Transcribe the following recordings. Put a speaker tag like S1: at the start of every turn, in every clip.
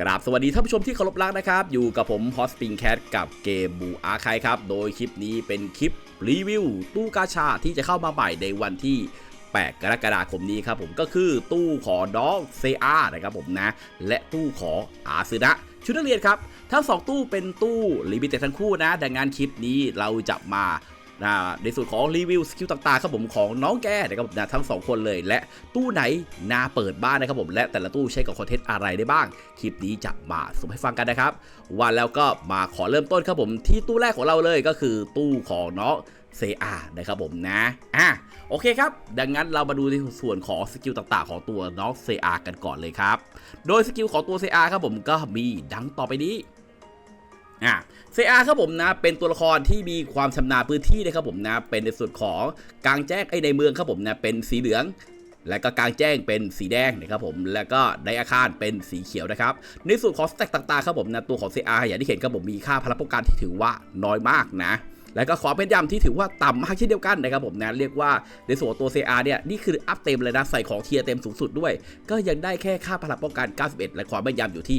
S1: กราบสวัสดีท่านผู้ชมที่เคารพรักนะครับ อยู่กับผมฮอสปิงแคทกับเกมบูอาคายครับ โดยคลิปนี้เป็นคลิปรีวิวตู้กาชาที่จะเข้ามาใหม่ในวันที่ 8 กรกฎาคมนี้ครับผมก็คือตู้ขอด็อกเซอานะครับผมนะ และตู้ขออาซึนะชุดนักเรียนครับ ทั้ง 2 ตู้เป็นตู้ลิมิเต็ดทั้งคู่นะ ดังนั้นคลิปนี้เราจะมา นะในส่วนของรีวิวสกิลต่างๆครับผมของน้องแกนะครับผมนะทั้ง 2 คนเลย และตู้ไหนน่าเปิดบ้างนะครับผมและแต่ละตู้ใช้กับคอนเทนต์อะไรได้บ้าง คลิปนี้จะมาสมให้ฟังกันนะครับว่าแล้วก็มาขอเริ่มต้นครับผมที่ตู้แรกของเราเลยก็คือตู้ของน้องเซอานะครับผมนะ อะ โอเคครับ ดังนั้นเรามาดูในส่วนของสกิลต่างๆ ของตัวน้องเซอากันก่อนเลยครับ โดยสกิลของตัวเซอาครับผมก็มีดังต่อไปนี้ อะเซอาครับผมนะเป็นตัวละครที่มีความชำนาญพื้นที่นะครับผมนะเป็นในส่วนของกลางแจ้งไอในเมืองครับผมนะเป็นสีเหลืองและก็กลางแจ้งเป็นสีแดงนะครับผมแล้วก็ในอาคารเป็นสีเขียวนะครับ ในส่วนของสแต็กต่างๆครับผมนะตัวของ CR อย่างที่เห็นครับผมมีค่าพลังป้องกันที่ถือว่าน้อยมากนะ แล้วก็ขอเป็นยำที่ถือว่าต่ำมากเช่นเดียวกันนะครับผมนะเรียกว่าในส่วนตัว CR เนี่ยนี่คืออัพเต็มเลยนะใส่ของเทียร์เต็มสูงสุดด้วย ก็ยังได้แค่ค่าพลังป้องกัน 91 และความแม่นยำอยู่ที่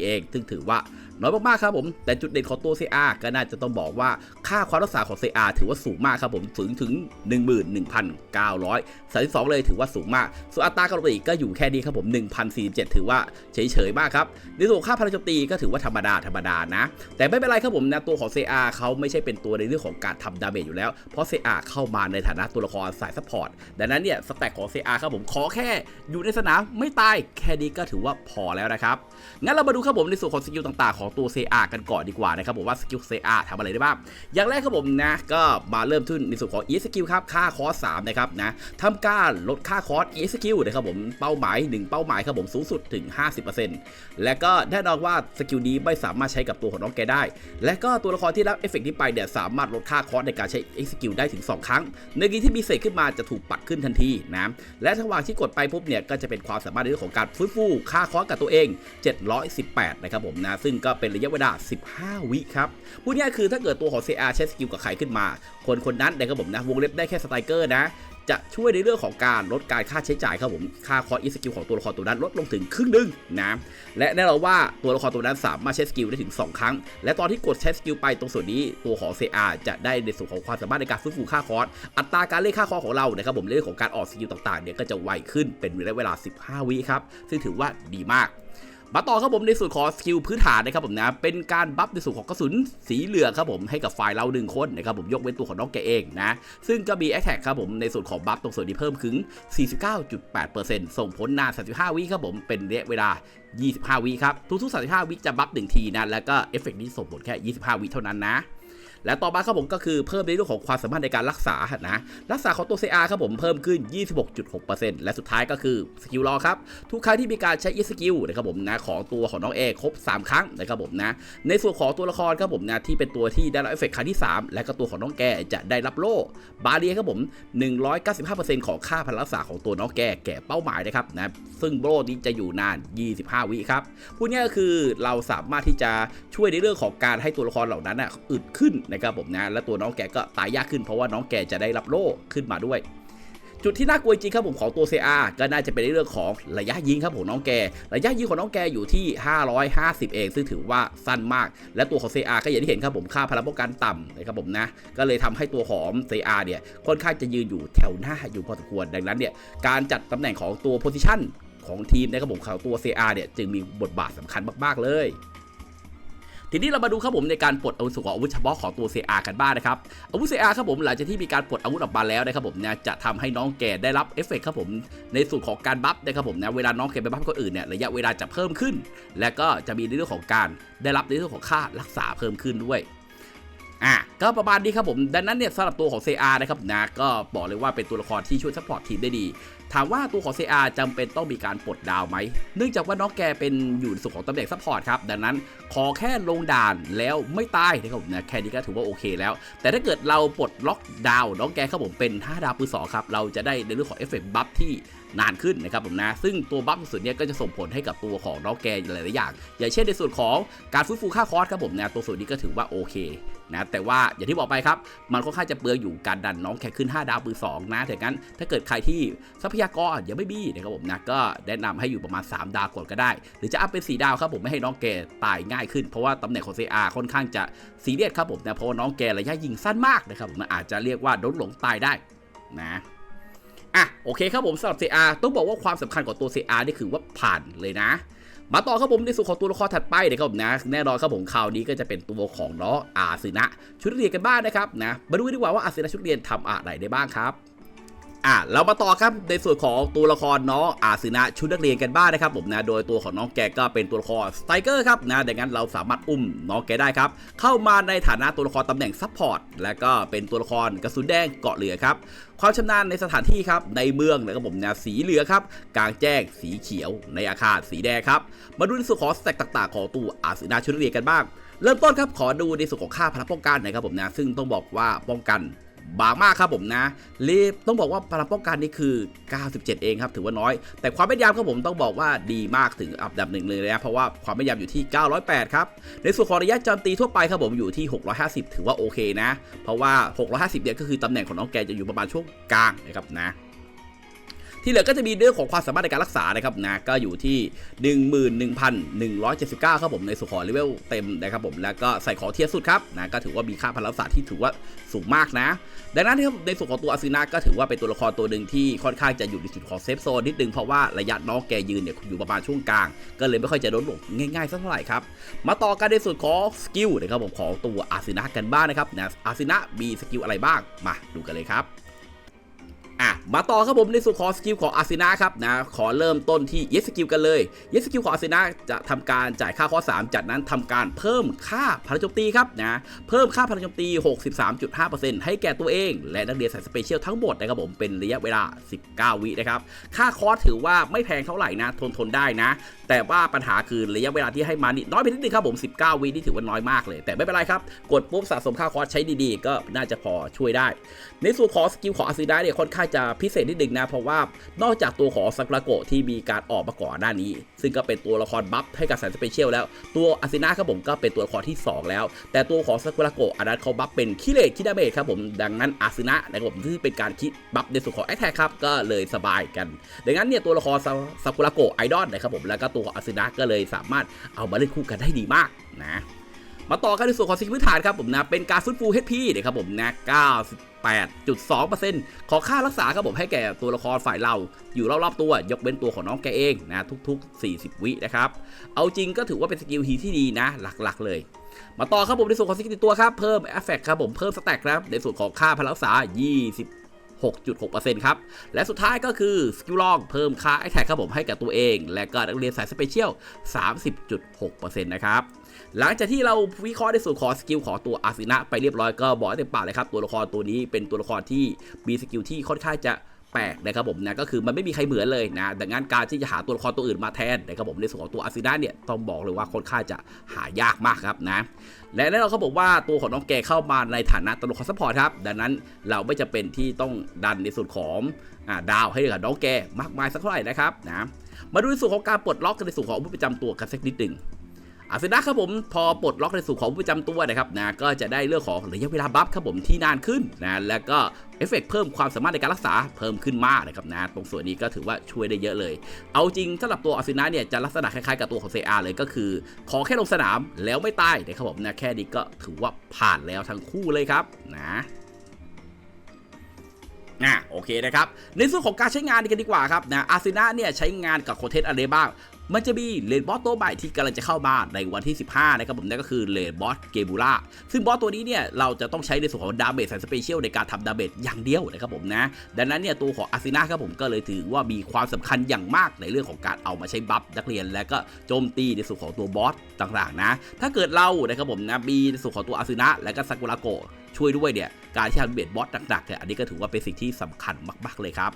S1: 104 เอง ซึ่งถือว่าน้อยมากๆครับผม แต่จุดเด่นของตัว CR ก็น่าจะต้องบอกว่าค่าความรักษาของ CR ถือว่าสูงมากครับผมถึงถึง 11,932 เลยถือว่าสูงมาก ส่วนอัตราการโจมตีก็อยู่แค่นี้ครับผม1,047 ถือว่าเฉยๆมากครับในส่วนค่าพลังโจมตีก็ถือว่าธรรมดาธรรมดานะ แต่ไม่เป็นไรครับผมนะตัวของ CR เขาไม่ใช่เป็นตัวในเรื่องของการทำดาเมจอยู่แล้ว เพราะ CR เข้ามาในฐานะตัวละครสายซัพพอร์ต ดังนั้นเนี่ยสแต็กของ CR ครับผมขอแค่อยู่ในสนามไม่ตายแค่นี้ก็ถือว่าพอแล้วนะครับ งั้นเรามาดูครับผมในส่วนของสกิลต่างๆ ของตัว CR กันก่อนดีกว่านะครับผมว่าสกิล CR ทำอะไรได้บ้าง อย่างแรกครับผมนะก็มาเริ่มทุนในส่วนของ e s q ครับค่าคอร์ส3นะครับนะทำการลดค่าคอร์ส e s q นะครับผมเป้าหมาย 1 เป้าหมายครับผมสูงสุดถึง 50%และก็แน่นอนว่าสกิลนี้ไม่สามารถใช้กับตัวของน้องแกได้ และก็ตัวละครที่รับเอฟเฟกต์นี้ไปเนี่ยสาามารถลดค่าคอร์สในการใช้ e s q ได้ถึง 2 ครั้งในกีที่มีเศษขึ้นมาจะถูกปัดขึ้นทันทีนะและระหว่างที่กดไปปุ๊บเนี่ยก็จะเป็นความสามารถในเรื่องของการฟื้นฟูค่าคอร์สกับตัวเอง 718 นะครับผมนะซึ่งก็เป็นระยะเวลา 15 วิครับพูดง่ายคือถ้าเกิดตัวของ CR ใช้สกิลกับใครขึ้นมา คนคนนั้นนะครับผมนะวงเล็บได้แค่สไตรเกอร์นะ จะช่วยในเรื่องของการลดการค่าใช้จ่ายครับผม ค่าคอร์สอีสกิลของตัวละครตัวนั้นลดลงถึงครึ่งหนึ่งนะ และแน่นอนว่าตัวละครตัวนั้นสามารถใช้สกิลได้ถึง 2 ครั้ง และตอนที่กดใช้สกิลไปตรงส่วนนี้ตัวของ CR จะได้ในส่วนของความสามารถในการฟื้นฟูค่าคอร์สอัตราการเล่นค่าคอร์สของเรานะครับผมเรื่องของการออกสกิลต่างๆเนี่ยก็จะไวขึ้นเป็นระยะเวลา 15 วิครับซึ่งถือว่าดีมาก มาต่อครับผมในส่วนของสกิลพื้นฐานนะครับผมนะเป็นการบัฟในส่วนของกระสุนสีเหลืองครับผมให้กับฝ่ายเราหนึ่งคนนะครับผมยกเว้นตัวของน้องแกเองนะซึ่งก็มีแอคแท็กครับผมในส่วนของบัฟตรงส่วนนี้เพิ่มขึ้น49.8%ส่งผลนาน 35 วิครับผมเป็นระยะเวลา 25 วิครับทุกๆ35 วิจะบัฟ1ทีนะแล้วก็เอฟเฟกต์นี้ส่งผลแค่ 25 วิเท่านั้นนะ และต่อมาครับผมก็คือเพิ่มในเรื่องของความสามารถในการรักษานะรักษาของตัว CR ครับผมเพิ่มขึ้น 26.6%และสุดท้ายก็คือสกิลรอครับทุกครั้งที่มีการใช้อีสกิลนะครับผมนะของตัวของน้องเอครบ 3 ครั้งนะครับผมนะในส่วนของตัวละครครับผมนะที่เป็นตัวที่ได้รับเอฟเฟกต์ครั้งที่ 3 และก็ตัวของน้องแกจะได้รับโล่บาเรียครับผม 195%ของค่าพลังรักษาของตัวน้องแกแก่เป้าหมายนะครับนะซึ่งโล่นี้จะอยู่นาน 25 วิครับพูดง่ายก็คือเราสามารถที่จะช่วยในเรื่องของการให้ตัวละครเหล่านั้นอึดขึ้นนะครับผมนะและตัวน้องแกก็ตายยากขึ้นเพราะว่าน้องแกจะได้รับโล่ขึ้นมาด้วยจุดที่น่ากลัวจริงครับผมของตัว CR ก็น่าจะเป็นในเรื่องของระยะยิงครับผมน้องแก ระยะยิงของน้องแกอยู่ที่ 550 เอง ซึ่งถือว่าสั้นมาก และตัวของ CR ก็อย่างที่เห็นครับผมค่าพลังป้องกันต่ำนะครับผมนะ ก็เลยทำให้ตัวของ CR เนี่ยค่อนข้างจะยืนอยู่แถวหน้าอยู่พอสมควรดังนั้นเนี่ยการจัดตำแหน่งของตัวโพซิชันของทีมนะครับผมของตัว CR เนี่ยจึงมีบทบาทสำคัญมากๆเลย ทีนี้เรามาดูครับผมในการปลดอาวุธของอาวุธเฉพาะของตัว CR กันบ้างนะครับอาวุธ CR ครับผมหลังจากที่มีการปลดอาวุธออกมาแล้วนะครับผมเนะจะทำให้น้องแกได้รับเอฟเฟกต์ครับผมในส่วนของการบัฟนะครับผมนะเวลาน้องแกไปบัฟคนอื่นเนี่ยระยะเวลาจะเพิ่มขึ้น และก็จะมีในเรื่องของการได้รับในเรื่องของค่ารักษาเพิ่มขึ้นด้วยอะก็ประมาณนี้ครับผม ดังนั้นเนี่ยสำหรับตัวของ CR นะครับนะก็บอกเลยว่าเป็นตัวละครที่ช่วยซัพพอร์ตทีมได้ดี ถามว่าตัวของ CR จำเป็นต้องมีการปลดดาวไหม เนื่องจากว่าน้องแกเป็นอยู่ในส่วนของตำแหน่งซัพพอร์ตครับ ดังนั้นขอแค่ลงด่านแล้วไม่ตายนะครับผมนะแค่นี้ก็ถือว่าโอเคแล้ว แต่ถ้าเกิดเราปลดล็อกดาวน้องแกครับผมเป็น5ดาวปืนสองครับ เราจะได้ในเรื่องของเอฟเฟกต์บัฟที่นานขึ้นนะครับผมนะ ซึ่งตัวบัฟสุดเนี่ยก็จะส่งผลให้กับตัวของน้องแกหลายๆอย่าง อย่างเช่นในส่วนของการฟื้นฟูค่าคอร์สครับผมนะตัวส่วนนี้ก็ถือว่าโอเค นะแต่ว่าอย่างที่บอกไปครับ มันค่อนข้างจะเปลืองอยู่การดันน้องแค่ขึ้น 5 ดาวปืน2นะแต่งั้นถ้าเกิดใครที่ทรัพยากรยังไม่มีนะครับผมนะก็แนะนำให้อยู่ประมาณ 3 ดาวก่อนก็ได้ หรือจะอัพเป็น 4 ดาวครับผมไม่ให้น้องแกตายง่ายขึ้น เพราะว่าตำแหน่งของ CR ค่อนข้างจะซีเรียสครับผมนะเพราะว่าน้องแกระยะยิงสั้นมากนะครับผมนะอาจจะเรียกว่าโดนหลงตายได้นะอะโอเคครับผมสำหรับ CR ต้องบอกว่าความสำคัญของตัว CR นี่คือว่าผ่านเลยนะ มาต่อครับผมในส่วนของตัวละครถัดไปนะครับผมนะแน่นอนครับผมข่าวนี้ก็จะเป็นตัวของน้องอาซินะชุดเรียนกันบ้างนะครับนะมาดูดีกว่าว่าอาซินะชุดเรียนทำอะไรได้บ้างครับ อะเรามาต่อครับในส่วนของตัวละครน้องอาซึนะชุดนักเรียนกันบ้างนะครับผมนะโดยตัวของน้องแกก็เป็นตัวละครสไตรเกอร์ครับนะดังนั้นเราสามารถอุ้มน้องแกได้ครับเข้ามาในฐานะตัวละครตำแหน่งซัพพอร์ตและก็เป็นตัวละครกระสุนแดงเกาะเหลือครับความชำนาญในสถานที่ครับในเมืองนะครับผมนะสีเหลือครับกลางแจ้งสีเขียวในอาคารสีแดงครับมาดูในส่วนของสแต็กต่างๆ ของตัวอาสนาชุดนักเรียนกันบ้าง เริ่มต้นครับขอดูในส่วนของค่าพลังป้องกันนะครับผมนะซึ่งต้องบอกว่าป้องกัน บางมากครับผมนะรีบต้องบอกว่าพลังป้องกันนี่คือ 97 เองครับถือว่าน้อย แต่ความแม่นยำครับผมต้องบอกว่าดีมากถึงอันดับหนึ่งเลยนะเพราะว่าความแม่นยำอยู่ที่ 908 ครับ ในส่วนของระยะโจมตีทั่วไปครับผมอยู่ที่ 650 ถือว่าโอเคนะ เพราะว่า 650เนี่ยก็คือตำแหน่งของน้องแกจะอยู่ประมาณช่วงกลางนะครับนะ ที่เหลือก็จะมีเรื่องของความสามารถในการรักษานะครับนะก็อยู่ที่ 11,179ครับผมในส่วนของเลเวลเต็มนะครับผมแล้วก็ใส่ของเทียสุดครับนะก็ถือว่ามีค่าพลังรักษาที่ถือว่าสูงมากนะ ดังนั้นครับในส่วนของตัวอาซินาก็ถือว่าเป็นตัวละครตัวหนึ่งที่ค่อนข้างจะอยู่ในจุดของเซฟโซนนิดนึงเพราะว่าระยะน้องแกยืนเนี่ยอยู่ประมาณช่วงกลาง ก็เลยไม่ค่อยจะโดนหลงง่ายๆสักเท่าไหร่ครับมาต่อกันในส่วนของสกิลนะครับผมของตัวอาซินะกันบ้างนะครับนะอาซินะมีสกิลอะไรบ้างมาดูกันเลยครับ มาต่อครับผมในส่วนของสกิลของอาซินะครับนะขอเริ่มต้นที่เยสกิลกันเลยเยสกิลของอาซินะจะทำการจ่ายค่าข้อ 3 จากนั้นทำการเพิ่มค่าพลังโจมตีครับนะเพิ่มค่าพลังโจมตี 63.5%ให้แก่ตัวเอง และนักเรียนสายสเปเชียลทั้งหมดนะครับผมเป็นระยะเวลา 19 วินะครับค่าคอสถือว่าไม่แพงเท่าไหร่นะทนทนได้นะ แต่ว่าปัญหาคือระยะเวลาที่ให้มานี่น้อยไปนิดนึงครับผม 19 วินี่ถือว่าน้อยมากเลย แต่ไม่เป็นไรครับ กดปุ๊บสะสมค่าคอสใช้ดีๆ ก็น่าจะพอช่วยได้ ในส่วนของสกิลของอาซิดาเนี่ยค่อนข้างจะพิเศษนิดนึงนะเพราะว่านอกจากตัวของซากุระโกะที่มีการออกมาก่อนหน้านี้ ซึ่งก็เป็นตัวละครบัฟให้กับสายสเปเชียลแล้ว ตัวอาซินะครับผมก็เป็นตัวละครที่ 2 แล้ว แต่ตัวของซากุระโกะอันนั้นเขาบัฟเป็นคิเลคิดาเมจครับผมดังนั้นอาซินะนะครับผมที่เป็นการคิดบัฟในส่วนของแอคแท็กครับก็เลยสบายกันดังนั้นเนี่ยตัวละครซากุระโกะไอดอลนะครับผมแล้วก็ตัวอาซินะก็เลยสามารถเอามาเล่นคู่กันได้ดีมากนะ มาต่อกันในส่วนของสกิลพื้นฐานครับผมนะเป็นการฟื้นฟู HP นะครับผมนะ98.2%ของค่ารักษาครับผมให้แก่ตัวละครฝ่ายเรา อยู่รอบๆตัวยกเว้นตัวของน้องแกเองนะทุก ๆ 40 วินะครับเอาจริงก็ถือว่าเป็นสกิลฮีที่ดีนะหลักๆ เลยมาต่อครับผมในส่วนของสกิลติดตัวครับเพิ่มเอฟเฟกครับผมเพิ่มสแต็กครับในส่วนของค่าพลังรักษา26.6%ครับ และสุดท้ายก็คือสกิลลองเพิ่มค่าไอแท็กครับผมให้กับตัวเอง และก็นักเรียนสายสเปเชียล 30.6%นะครับ หลังจากที่เราวิเคราะห์ในส่วนของสกิลของตัวอาซินะไปเรียบร้อยก็บอกให้เต็มปากเลยครับตัวละครตัวนี้เป็นตัวละครที่มีสกิลที่ค่อนข้างจะแปลกนะครับผมนะก็คือมันไม่มีใครเหมือนเลยนะดังนั้นการที่จะหาตัวละครตัวอื่นมาแทนนะครับผมในส่วนของตัวอาซินะเนี่ยต้องบอกเลยว่าค่อนข้างจะหายากมากครับนะและแน่นอนเขาบอกว่าตัวของน้องแกเข้ามาในฐานะตัวละครซัพพอร์ตครับดังนั้นเราไม่จะเป็นที่ต้องดันในส่วนของดาวให้กับน้องแกมากมายสักเท่าไหร่นะครับนะมาดูในส่วนของการปลดล็อกกันในส่วนของอาวุธประจำตัวกันสักนิดหนึ่ง อาเซินะครับผมพอปลดล็อกในส่ของประจำตัวนะครับนะก็จะได้เรื่องของระยะเวลาบัฟครับผมที่นานขึ้นนะแล้วก็เอฟเฟกต์เพิ่มความสามารถในการรักษาเพิ่มขึ้นมากนะครับนะตรงส่วนนี้ก็ถือว่าช่วยได้เยอะเลย เอาจริงสำหรับตัวอาซินะเนี่ยจะลักษณะคล้ายๆกับตัวของเซอาเลยก็คือ ขอแค่ลงสนามแล้วไม่ตายนะครับผมนะแค่นี้ก็ถือว่าผ่านแล้วทั้งคู่เลยครับนะอะโอเคนะครับ ในส่วนของการใช้งานกันดีกว่าครับนะอาซินะเนี่ยใช้งานกับโคเทสอะไรบ้าง มันจะมีเลนบอสตัวใหม่ที่กำลังจะเข้ามาในวันที่ 15 นะครับผมนั่นก็คือเลนบอสเกบูล่าซึ่งบอสตัวนี้เนี่ยเราจะต้องใช้ในส่วนของดาเมจสเปเชียลในการทำดาเมจอย่างเดียวนะครับผมนะ ดังนั้นเนี่ยตัวของอาซินะครับผมก็เลยถือว่ามีความสำคัญอย่างมากในเรื่องของการเอามาใช้บัฟนักเรียน และก็โจมตีในส่วนของตัวบอสต่างๆนะ ถ้าเกิดเรานะครับผมนะมีในส่วนของตัวอาซินะและก็ซากุระโกช่วยด้วยเนี่ยการที่ทำเบสบอสหนักๆเนี่ยอันนี้ก็ถือว่าเป็นสิ่งที่สำคัญมาก ๆเลยครับ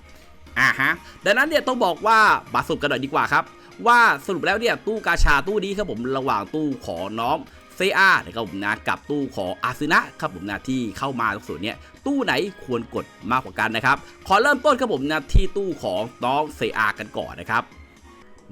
S1: อ่าฮะดังนั้นเนี่ยต้องบอกว่าบาสุกันหน่อยดีกว่าครับ ว่าสรุปแล้วเนี่ยตู้กาชาตู้นี้ครับผมระหว่างตู้ขอน้องเซอานะครับผมนะกับตู้ขออาซึนะครับผมนะที่เข้ามาตรงส่วนเนี้ยตู้ไหนควรกดมากกว่ากันนะครับขอเริ่มต้นครับผมนะที่ตู้ของน้องเซอากันก่อนนะครับ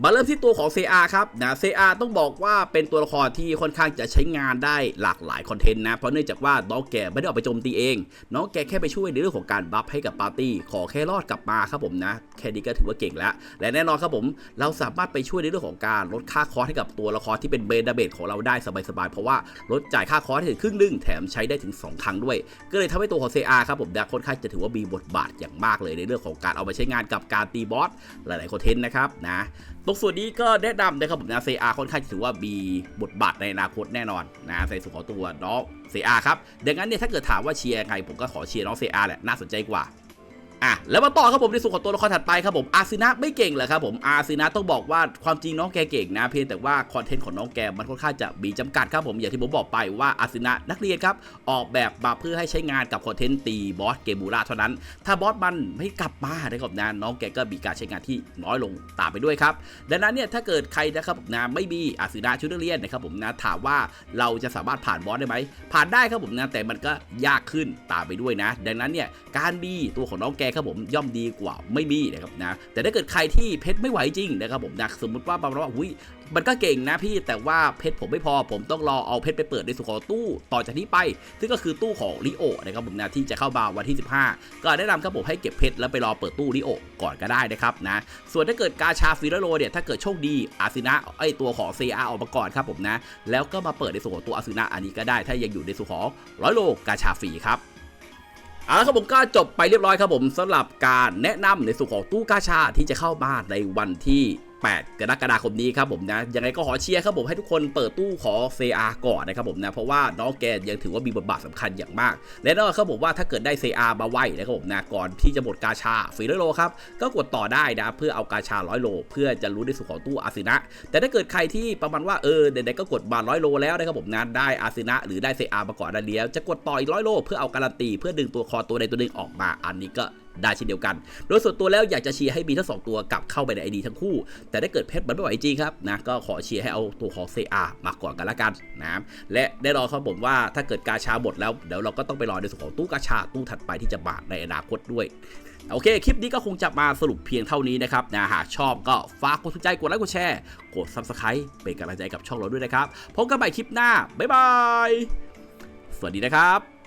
S1: มาเริ่มที่ตัวของ CR ครับนะ CR ต้องบอกว่าเป็นตัวละครที่ค่อนข้างจะใช้งานได้หลากหลายคอนเทนต์นะ เพราะเนื่องจากว่าน้องแกไม่ได้ออกไปโจมตีเอง น้องแกแค่ไปช่วยในเรื่องของการบัฟให้กับปาร์ตี้ ขอแค่รอดกลับมาครับผมนะ แค่นี้ก็ถือว่าเก่งแล้ว และแน่นอนครับผม เราสามารถไปช่วยในเรื่องของการลดค่าคอร์สให้กับตัวละครที่เป็นเบนดาเบตของเราได้สบายๆ เพราะว่าลดจ่ายค่าคอร์สให้ถึงครึ่งนึงแถมใช้ได้ถึง 2 ครั้งด้วย ก็เลยทำให้ตัวของ CR ครับผมนะค่อนข้างจะถือว่ามีบทบาทอย่างมากเลยในเรื่องของการเอาไปใช้งานกับการตีบอสหลายๆคอนเทนต์นะครับนะตรงส่วนนี้ก็แนะนำนะครับผมนะเซอาค่อนข้างจะถือว่ามีบทบาทในอนาคตแน่นอนนะในส่วนของตัวน้อง CR ครับดังนั้นเนี่ยถ้าเกิดถามว่าเชียร์ใครผมก็ขอเชียร์น้อง CR แหละน่าสนใจกว่า อะแล้วมาต่อครับผมในส่วนของตัวละครถัดไปครับผมอาซินะไม่เก่งเหรอครับผมอาซินะต้องบอกว่าความจริงน้องแกเก่งนะ เพียงแต่ว่าคอนเทนต์ของน้องแกมันค่อนข้างจะมีจำกัดครับผมอย่างที่ผมบอกไปว่าอาซินะนักเรียนครับออกแบบมาเพื่อให้ใช้งานกับคอนเทนต์ตีบอสเกมบูราเท่านั้น ถ้าบอสมันไม่กลับมานะครับนะน้องแกก็มีการใช้งานที่น้อยลงตามไปด้วยครับดังนั้นเนี่ยถ้าเกิดใครนะครับนะไม่มีอาซินะชุดนักเรียนนะครับผมนะถามว่าเราจะสามารถผ่านบอสได้ไหมผ่านได้ครับผมนะแต่มันก็ยากขึ้นตามไปด้วยนะ ดังนั้นเนี่ยการมีตัวของน้องแกครับผมย่อมดีกว่าไม่มีนะครับนะแต่ถ้าเกิดใครที่เพชรไม่ไหวจริงนะครับผมนะสมมติว่าประมาณว่าอุ้ยมันก็เก่งนะพี่แต่ว่าเพชรผมไม่พอผมต้องรอเอาเพชรไปเปิดในส่วนขอตู้ต่อจากนี้ไป ซึ่งก็คือตู้ของลิโอนะครับผมนะที่จะเข้ามาวันที่ 15 ก็แนะนำครับผมให้เก็บเพชรแล้วไปรอเปิดตู้ลิโอก่อนก็ได้นะครับนะส่วนถ้าเกิดกาชาฟิลโลเนี่ยถ้าเกิดโชคดีอาซินะไอตัวของ CR ออกมาก่อนครับผมนะแล้วก็มาเปิดในส่วนของตัวอาซินะอันนี้ก็ได้ ถ้ายังอยู่ในส่วนของร้อยโลกาชาฟรีครับ เอาละครับผมก็จบไปเรียบร้อยครับผมสำหรับการแนะนำในส่วนของตู้กาชาที่จะเข้ามาในวันที่ 8 กรกฎาคมนี้ครับผมนะยังไงก็ขอเชียร์ครับผมให้ทุกคนเปิดตู้ขอ CR ก่อนนะครับผมนะเพราะว่าน้องแกยังถือว่ามีบทบาทสำคัญอย่างมาก และนอกครับผมว่าถ้าเกิดได้ CR มาไว้นะครับผมนะก่อนที่จะหมดกาชาฟรีร้อยโลครับก็กดต่อได้นะเพื่อเอากาชาร้อยโล เพื่อจะรู้ในส่วนของตู้อาซินะ แต่ถ้าเกิดใครที่ประมาณว่าเออไหนๆก็กดมาร้อยโลแล้วนะครับผมนะได้อาซินะ หรือได้ CR มาก่อนแล้วเดียวจะกดต่ออีกร้อยโลเพื่อเอาการันตีเพื่อดึงตัวคอตัวใดตัวหนึ่งออกมาอันนี้ก็ ได้เช่นเดียวกัน โดยส่วนตัวแล้วอยากจะเชียร์ให้มีทั้งสองตัวกลับเข้าไปในไอดีทั้งคู่ แต่ถ้าเกิดเพชรมันไม่ไหวจริงครับนะก็ขอเชียร์ให้เอาตัวของ CR มาก่อนกันละกันนะและแน่นอนครับผมว่าถ้าเกิดกาชาหมดแล้วเดี๋ยวเราก็ต้องไปรอในส่วนของตู้กาชาตู้ถัดไปที่จะมาในอนาคตด้วยโอเค คลิปนี้ก็คงจะมาสรุปเพียงเท่านี้นะครับนะหากชอบก็ฝากกดถูกใจกดไลค์กดแชร์ กด Subscribe เป็นกำลังใจกับช่องเราด้วยนะครับพบกันใหม่คลิปหน้า บ๊ายบาย สวัสดีนะครับ